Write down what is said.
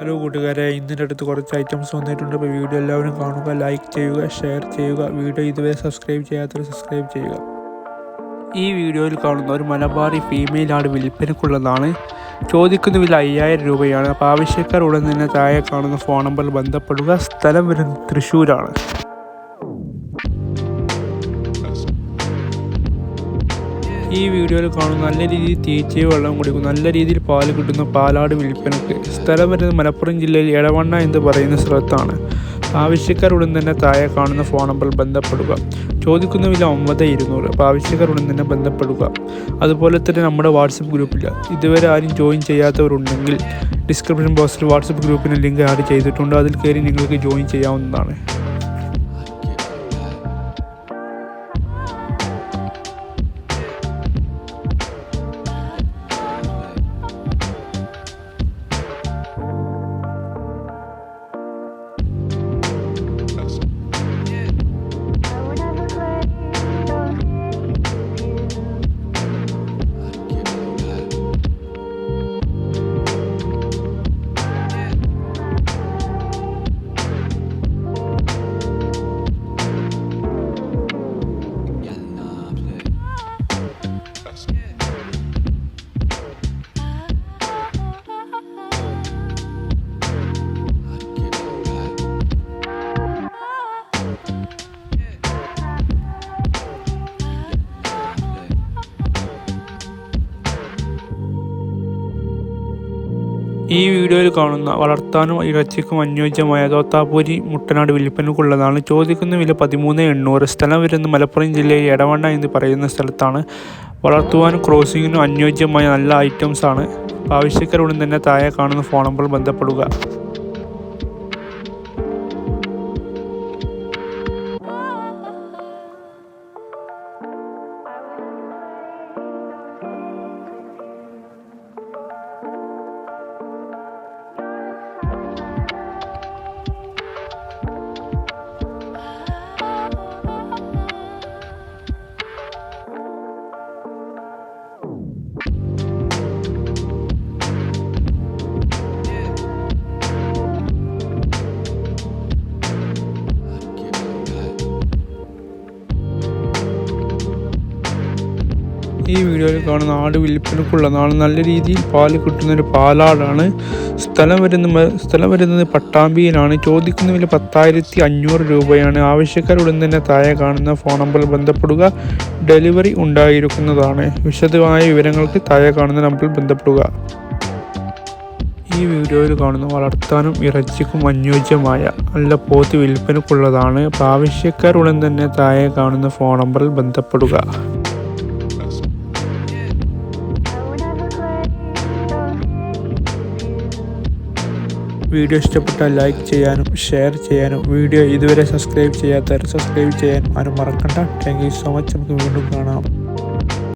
Hello കൂട്ടുകാരെ ഇന്നിന്റെ അടുത്ത് കുറച്ച് ഐറ്റംസ് വന്നിട്ടുണ്ട്. അപ്പോൾ വീഡിയോ എല്ലാവരും കാണുക ലൈക്ക് ചെയ്യുക ഷെയർ ചെയ്യുക. വീഡിയോ ഇതുവരെ സബ്സ്ക്രൈബ് ചെയ്യാത്തവർ സബ്സ്ക്രൈബ് ചെയ്യുക. ഈ വീഡിയോയിൽ കാണുന്ന ഒരു മലബാറി ഫീമെയിൽ ആട് വിൽപ്പനക്കുള്ളതാണ്. ചോദിക്കുന്ന വില അയ്യായിരം രൂപയാണ്. അപ്പോൾ ആവശ്യക്കാർ ഉടൻ തന്നെ താഴെ കാണുന്ന ഫോൺ നമ്പറിൽ ബന്ധപ്പെടുക. സ്ഥലം വരുന്നത് തൃശ്ശൂരാണ്. ഈ വീഡിയോയിൽ കാണുന്ന നല്ല രീതിയിൽ തീറ്റയും വെള്ളം കുടിക്കും നല്ല രീതിയിൽ പാൽ കിട്ടുന്ന. പാലാട് വിൽപ്പനക്ക്. സ്ഥലം വരുന്നത് മലപ്പുറം ജില്ലയിൽ എടവണ്ണ എന്ന് പറയുന്ന സ്ഥലത്താണ്. ആവശ്യക്കാർ ഉടൻ തന്നെ താഴെ കാണുന്ന ഫോൺ നമ്പർ ബന്ധപ്പെടുക. ചോദിക്കുന്ന വില ഒമ്പത് ഇരുന്നൂറ്. അപ്പോൾ ആവശ്യക്കാർ ഉടൻ തന്നെ ബന്ധപ്പെടുക. അതുപോലെ തന്നെ നമ്മുടെ വാട്സപ്പ് ഗ്രൂപ്പിൽ ഇതുവരെ ആരും ജോയിൻ ചെയ്യാത്തവരുണ്ടെങ്കിൽ ഡിസ്ക്രിപ്ഷൻ ബോക്സിൽ വാട്സപ്പ് ഗ്രൂപ്പിന് ലിങ്ക് ആഡ് ചെയ്തിട്ടുണ്ട്. അതിൽ കയറി നിങ്ങൾക്ക് ജോയിൻ ചെയ്യാവുന്നതാണ്. ഈ വീഡിയോയിൽ കാണുന്ന വളർത്താനും ഇറച്ചിക്കും അനുയോജ്യമായ തോത്താപ്പൂരി മുട്ടനാട് വിൽപ്പനക്കുള്ളതാണ് ചോദിക്കുന്ന വില പതിമൂന്ന് എണ്ണൂറ്. സ്ഥലം വരുന്ന മലപ്പുറം ജില്ലയിൽ എടവണ്ണ എന്ന് പറയുന്ന സ്ഥലത്താണ്. വളർത്തുവാനും ക്രോസിങ്ങിനും അനുയോജ്യമായ നല്ല ഐറ്റംസാണ്. ആവശ്യക്കാരുടൻ തന്നെ താഴെ കാണുന്ന ഫോൺ നമ്പറിൽ ബന്ധപ്പെടുക. ഈ വീഡിയോയിൽ കാണുന്ന ആട് വിൽപ്പനക്കുള്ളതാണ് നല്ല രീതിയിൽ പാൽ കിട്ടുന്ന ഒരു പാലാടാണ്. സ്ഥലം വരുന്ന സ്ഥലം വരുന്നത് പട്ടാമ്പിയിലാണ്. ചോദിക്കുന്ന വില പത്തായിരത്തി അഞ്ഞൂറ് രൂപയാണ്. ആവശ്യക്കാരുടൻ തന്നെ താഴെ കാണുന്ന ഫോൺ നമ്പറിൽ ബന്ധപ്പെടുക ഡെലിവറി ഉണ്ടായിരിക്കുന്നതാണ്. വിശദമായ വിവരങ്ങൾക്ക് താഴെ കാണുന്ന നമ്പറിൽ ബന്ധപ്പെടുക. ഈ വീഡിയോയിൽ കാണുന്ന വളർത്താനും ഇറച്ചിക്കും അനുയോജ്യമായ നല്ല പോത്ത് വിൽപ്പനക്കുള്ളതാണ്. അപ്പോൾ ആവശ്യക്കാരുടൻ തന്നെ താഴെ കാണുന്ന ഫോൺ നമ്പറിൽ ബന്ധപ്പെടുക. വീഡിയോ ഇഷ്ടപ്പെട്ടാൽ ലൈക്ക് ചെയ്യാനും ഷെയർ ചെയ്യാനും വീഡിയോ ഇതുവരെ സബ്സ്ക്രൈബ് ചെയ്യാത്തവർ സബ്സ്ക്രൈബ് ചെയ്യാനും ആരും മറക്കണ്ട. താങ്ക് സോ മച്ച് നമുക്ക് വീണ്ടും കാണാം.